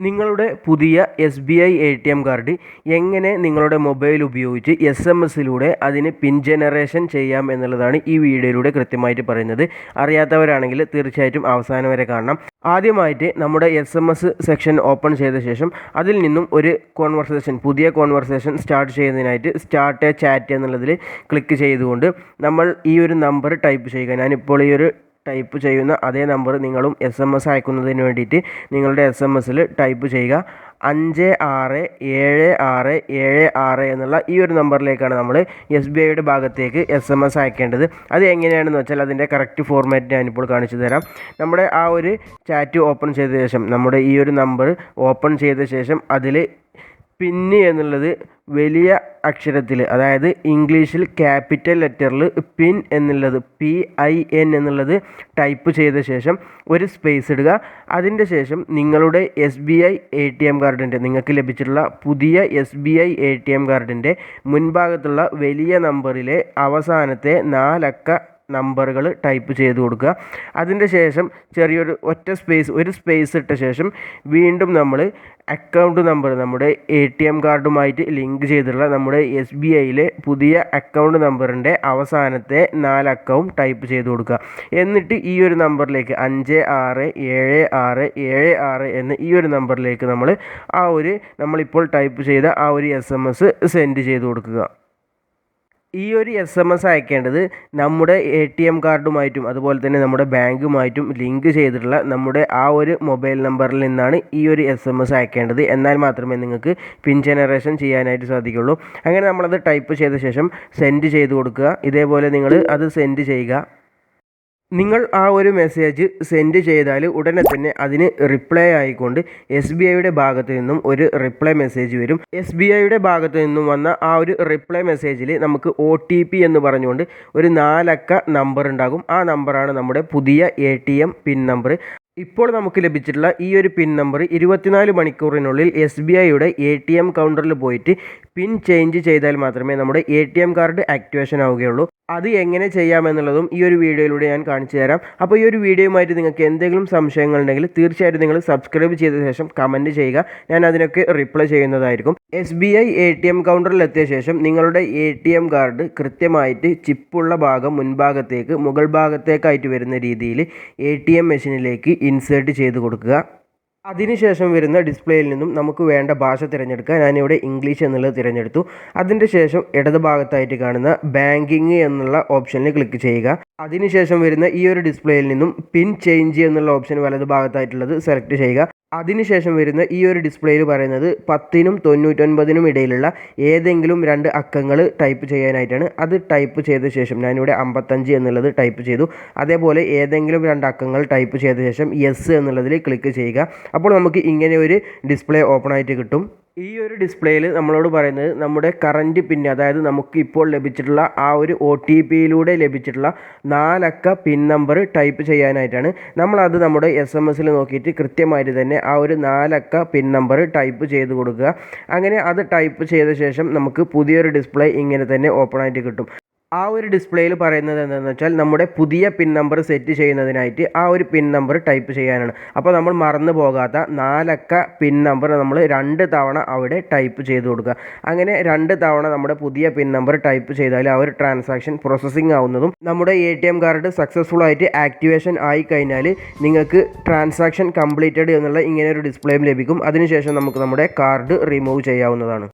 നിങ്ങളുടെ പുതിയ S B I A T M card എങ്ങനെ നിങ്ങളുടെ മൊബൈൽ ഉപയോഗിച്ച് എസ് എം എസിലൂടെ അതിന് പിൻ ജനറേഷൻ ചെയ്യാം എന്നുള്ളതാണ് ഈ വീഡിയോയിലൂടെ കൃത്യമായിട്ട് പറയുന്നത്. അറിയാത്തവരാണെങ്കിൽ തീർച്ചയായിട്ടും അവസാനം വരെ കാണണം. ആദ്യമായിട്ട് നമ്മുടെ S M S section open ചെയ്ത ശേഷം അതിൽ നിന്നും ഒരു കോൺവെർസേഷൻ പുതിയ കോൺവെർസേഷൻ സ്റ്റാർട്ട് ചെയ്യുന്നതിനായിട്ട് സ്റ്റാർട്ട് എ ചാറ്റ് എന്നുള്ളതിൽ ക്ലിക്ക് ചെയ്തുകൊണ്ട് നമ്മൾ ഈ ഒരു നമ്പർ ടൈപ്പ് ചെയ്യുക. ഞാനിപ്പോൾ ഈ ഒരു ടൈപ്പ് ചെയ്യുന്ന അതേ നമ്പർ നിങ്ങളും എസ് എം എസ് അയക്കുന്നതിന് വേണ്ടിയിട്ട് നിങ്ങളുടെ എസ് എം എസിൽ ടൈപ്പ് ചെയ്യുക. അഞ്ച് ആറ് ഏഴ് ആറ് ഏഴ് ആറ് എന്നുള്ള ഈ ഒരു നമ്പറിലേക്കാണ് നമ്മൾ എസ് ബി ഐയുടെ ഭാഗത്തേക്ക് എസ് എം എസ് അയക്കേണ്ടത്. അത് എങ്ങനെയാണെന്ന് വെച്ചാൽ അതിന്റെ കറക്റ്റ് ഫോർമാറ്റ് ഞാനിപ്പോൾ കാണിച്ചു തരാം. നമ്മുടെ ആ ഒരു ചാറ്റ് ഓപ്പൺ ചെയ്ത ശേഷം നമ്മുടെ ഈ ഒരു നമ്പർ ഓപ്പൺ ചെയ്ത ശേഷം അതിൽ പിന്ന് എന്നുള്ളത് വലിയ അക്ഷരത്തിൽ അതായത് ഇംഗ്ലീഷിൽ ക്യാപിറ്റൽ ലെറ്ററിൽ പിൻ എന്നുള്ളത് പി ഐ എൻ എന്നുള്ളത് ടൈപ്പ് ചെയ്ത ശേഷം ഒരു സ്പേസ് ഇടുക. അതിന്റെ ശേഷം നിങ്ങളുടെ S B I A T M കാർഡിന്റെ നിങ്ങൾക്ക് ലഭിച്ചിട്ടുള്ള പുതിയ S B I A T M കാർഡിന്റെ മുൻഭാഗത്തുള്ള വലിയ നമ്പറിലെ അവസാനത്തെ നാലക്ക നമ്പറുകൾ ടൈപ്പ് ചെയ്ത് കൊടുക്കുക. അതിന്റെ ശേഷം ചെറിയൊരു ഒറ്റ സ്പേസ് ഒരു സ്പേസ് ഇട്ട ശേഷം വീണ്ടും നമ്മൾ അക്കൗണ്ട് നമ്പർ നമ്മുടെ എ ടി എം കാർഡുമായിട്ട് ലിങ്ക് ചെയ്തിട്ടുള്ള നമ്മുടെ എസ് ബി ഐയിലെ പുതിയ അക്കൗണ്ട് നമ്പറിന്റെ അവസാനത്തെ നാലക്കവും ടൈപ്പ് ചെയ്ത് കൊടുക്കുക. എന്നിട്ട് ഈ ഒരു നമ്പറിലേക്ക് അഞ്ച് ആറ് ഏഴ് ആറ് ഏഴ് ആറ് എന്ന ഈ ഒരു നമ്പറിലേക്ക് നമ്മൾ ആ ഒരു നമ്മളിപ്പോൾ ടൈപ്പ് ചെയ്ത ആ ഒരു എസ് എം എസ് സെൻഡ് ചെയ്ത് കൊടുക്കുക. ഈ ഒരു എസ് എം എസ് അയക്കേണ്ടത് നമ്മുടെ എ ടി എം കാർഡുമായിട്ടും അതുപോലെ തന്നെ നമ്മുടെ ബാങ്കുമായിട്ടും ലിങ്ക് ചെയ്തിട്ടുള്ള നമ്മുടെ ആ ഒരു മൊബൈൽ നമ്പറിൽ നിന്നാണ് ഈ ഒരു എസ് എം എസ് അയക്കേണ്ടത്. എന്നാൽ മാത്രമേ നിങ്ങൾക്ക് പിൻ ജനറേഷൻ ചെയ്യാനായിട്ട് സാധിക്കുള്ളൂ. അങ്ങനെ നമ്മളത് ടൈപ്പ് ചെയ്ത ശേഷം സെൻഡ് ചെയ്ത് കൊടുക്കുക. ഇതേപോലെ നിങ്ങൾ അത് സെൻഡ് ചെയ്യുക. നിങ്ങൾ ആ ഒരു മെസ്സേജ് സെൻഡ് ചെയ്താൽ ഉടനെ തന്നെ അതിന് റിപ്ലൈ ആയിക്കൊണ്ട് എസ് ബി ഐയുടെ ഭാഗത്ത് നിന്നും ഒരു റിപ്ലൈ മെസ്സേജ് വരും. എസ് ബി ഐയുടെ ഭാഗത്ത് നിന്നും വന്ന ആ ഒരു റിപ്ലൈ മെസ്സേജിൽ നമുക്ക് ഒ ടി പി എന്ന് പറഞ്ഞുകൊണ്ട് ഒരു നാലക്ക നമ്പർ ഉണ്ടാകും. ആ നമ്പറാണ് നമ്മുടെ പുതിയ A T M PIN number ഇപ്പോൾ നമുക്ക് ലഭിച്ചിട്ടുള്ള ഈ ഒരു പിൻ നമ്പർ ഇരുപത്തിനാല് മണിക്കൂറിനുള്ളിൽ എസ് ബി ഐയുടെ എ ടി എം കൗണ്ടറിൽ പോയിട്ട് പിൻ ചേഞ്ച് ചെയ്താൽ മാത്രമേ നമ്മുടെ A T M card activation ആവുകയുള്ളൂ. അത് എങ്ങനെ ചെയ്യാമെന്നുള്ളതും ഈ ഒരു വീഡിയോയിലൂടെ ഞാൻ കാണിച്ചു തരാം. അപ്പോൾ ഈ ഒരു വീഡിയോയുമായിട്ട് നിങ്ങൾക്ക് എന്തെങ്കിലും സംശയങ്ങൾ ഉണ്ടെങ്കിൽ തീർച്ചയായിട്ടും നിങ്ങൾ സബ്സ്ക്രൈബ് ചെയ്ത ശേഷം കമന്റ് ചെയ്യുക. ഞാൻ അതിനൊക്കെ റിപ്ലൈ ചെയ്യുന്നതായിരിക്കും. S B I A T M കൗണ്ടറിൽ എത്തിയ ശേഷം നിങ്ങളുടെ എ ടി എം കാർഡ് കൃത്യമായിട്ട് ചിപ്പുള്ള ഭാഗം മുൻഭാഗത്തേക്ക് മുകൾ ഭാഗത്തേക്കായിട്ട് വരുന്ന രീതിയിൽ എ ടി എം മെഷീനിലേക്ക് ഇൻസേർട്ട് ചെയ്ത് കൊടുക്കുക. അതിനുശേഷം വരുന്ന ഡിസ്പ്ലേയിൽ നിന്നും നമുക്ക് വേണ്ട ഭാഷ തിരഞ്ഞെടുക്കുക. ഞാനിവിടെ ഇംഗ്ലീഷ് എന്നുള്ളത് തിരഞ്ഞെടുത്തു. അതിന്റെ ശേഷം ഇടത് ഭാഗത്തായിട്ട് കാണുന്ന ബാങ്കിങ് എന്നുള്ള ഓപ്ഷനിൽ ക്ലിക്ക് ചെയ്യുക. അതിനുശേഷം വരുന്ന ഈ ഒരു ഡിസ്പ്ലേയിൽ നിന്നും പിൻ ചേഞ്ച് എന്നുള്ള ഓപ്ഷൻ വലതു ഭാഗത്തായിട്ടുള്ളത് സെലക്ട് ചെയ്യുക. അതിനുശേഷം വരുന്ന ഈ ഒരു ഡിസ്പ്ലേയിൽ പറയുന്നത് പത്തിനും തൊണ്ണൂറ്റൊൻപതിനും ഇടയിലുള്ള ഏതെങ്കിലും രണ്ട് അക്കങ്ങൾ ടൈപ്പ് ചെയ്യാനായിട്ടാണ്. അത് ടൈപ്പ് ചെയ്ത ശേഷം ഞാനിവിടെ അമ്പത്തഞ്ച് എന്നുള്ളത് ടൈപ്പ് ചെയ്തു. അതേപോലെ ഏതെങ്കിലും രണ്ട് അക്കങ്ങൾ ടൈപ്പ് ചെയ്ത ശേഷം യെസ് എന്നുള്ളതിൽ ക്ലിക്ക് ചെയ്യുക. അപ്പോൾ നമുക്ക് ഇങ്ങനെ ഒരു ഡിസ്പ്ലേ ഓപ്പൺ ആയിട്ട് കിട്ടും. ഈ ഒരു ഡിസ്പ്ലേയിൽ നമ്മളോട് പറയുന്നത് നമ്മുടെ കറന്റ് പിൻ അതായത് നമുക്ക് ഇപ്പോൾ ലഭിച്ചിട്ടുള്ള ആ ഒരു ഒ ടി പിയിലൂടെ ലഭിച്ചിട്ടുള്ള നാലക്ക പിൻ നമ്പർ ടൈപ്പ് ചെയ്യാനായിട്ടാണ്. നമ്മളത് നമ്മുടെ എസ് എം എസിൽ നോക്കിയിട്ട് കൃത്യമായിട്ട് തന്നെ ആ ഒരു നാലക്ക പിൻ നമ്പർ ടൈപ്പ് ചെയ്ത് കൊടുക്കുക. അങ്ങനെ അത് ടൈപ്പ് ചെയ്ത ശേഷം നമുക്ക് പുതിയൊരു ഡിസ്പ്ലേ ഇങ്ങനെ തന്നെ ഓപ്പൺ ആയിട്ട് കിട്ടും. ആ ഒരു ഡിസ്പ്ലേയിൽ പറയുന്നത് എന്താണെന്ന് വെച്ചാൽ നമ്മുടെ പുതിയ പിൻ നമ്പർ സെറ്റ് ചെയ്യുന്നതിനായിട്ട് ആ ഒരു പിൻ നമ്പർ ടൈപ്പ് ചെയ്യാനാണ്. അപ്പോൾ നമ്മൾ മറന്നു പോകാത്ത നാലക്ക പിൻ നമ്പർ നമ്മൾ രണ്ട് തവണ അവിടെ ടൈപ്പ് ചെയ്ത് കൊടുക്കുക. അങ്ങനെ രണ്ട് തവണ നമ്മുടെ പുതിയ പിൻ നമ്പർ ടൈപ്പ് ചെയ്താൽ ആ ഒരു ട്രാൻസാക്ഷൻ പ്രോസസ്സിംഗ് ആവുന്നതും നമ്മുടെ A T M card successful ആയിട്ട് ആക്ടിവേഷൻ ആയി കഴിഞ്ഞാൽ നിങ്ങൾക്ക് ട്രാൻസാക്ഷൻ കംപ്ലീറ്റഡ് എന്നുള്ള ഇങ്ങനെ ഒരു ഡിസ്പ്ലേയും ലഭിക്കും. അതിനുശേഷം നമുക്ക് നമ്മുടെ കാർഡ് റിമൂവ് ചെയ്യാവുന്നതാണ്.